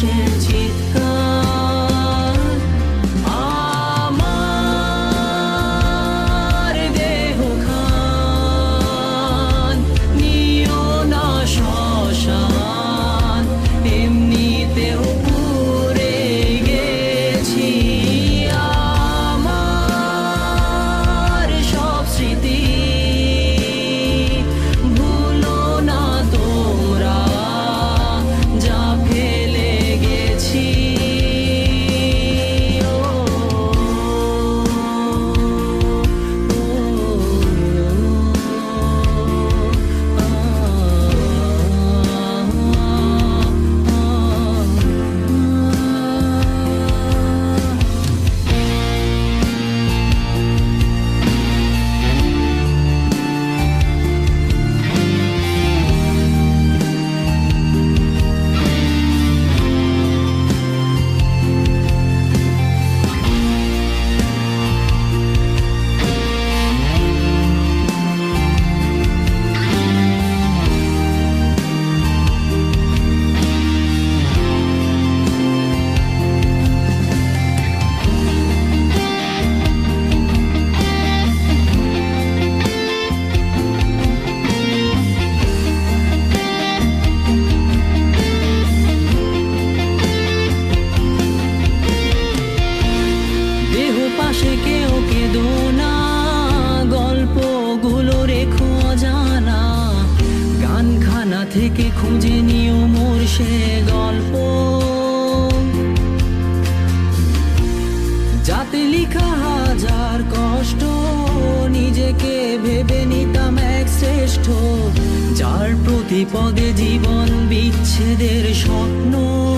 ocean. না। গল্পগুলো থেকে খুঁজে গল্প। যাতে লিখা হাজার কষ্ট, নিজেকে ভেবে নিতাম এক শ্রেষ্ঠ। যার প্রতি পদে জীবন বিচ্ছেদের স্বপ্ন।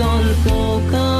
gone so cold.